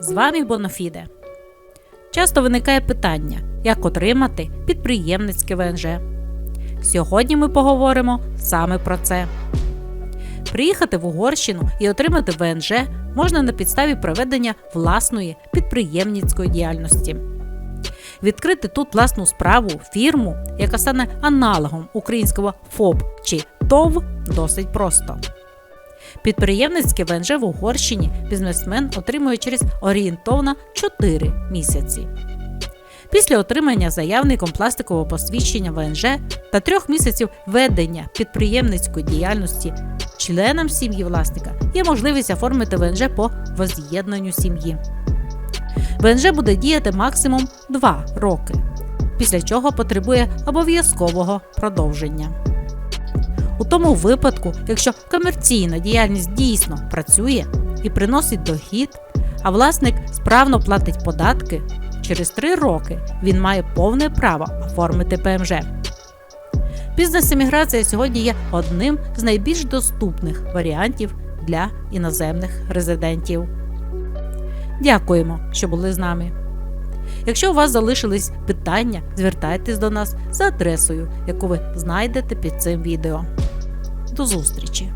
З вами Бонофіде. Часто виникає питання, як отримати підприємницьке ВНЖ. Сьогодні ми поговоримо саме про це. Приїхати в Угорщину і отримати ВНЖ можна на підставі проведення власної підприємницької діяльності. Відкрити тут власну справу, фірму, яка стане аналогом українського ФОП чи ТОВ, досить просто. Підприємницьке ВНЖ в Угорщині бізнесмен отримує через орієнтовно 4 місяці. Після отримання заявником пластикового посвідчення ВНЖ та трьох місяців ведення підприємницької діяльності членам сім'ї власника є можливість оформити ВНЖ по воз'єднанню сім'ї. ВНЖ буде діяти максимум 2 роки, після чого потребує обов'язкового продовження. У тому випадку, якщо комерційна діяльність дійсно працює і приносить дохід, а власник справно платить податки, через 3 роки він має повне право оформити ПМЖ. Бізнес-еміграція сьогодні є одним з найбільш доступних варіантів для іноземних резидентів. Дякуємо, що були з нами. Якщо у вас залишились питання, звертайтесь до нас за адресою, яку ви знайдете під цим відео. До зустрічі!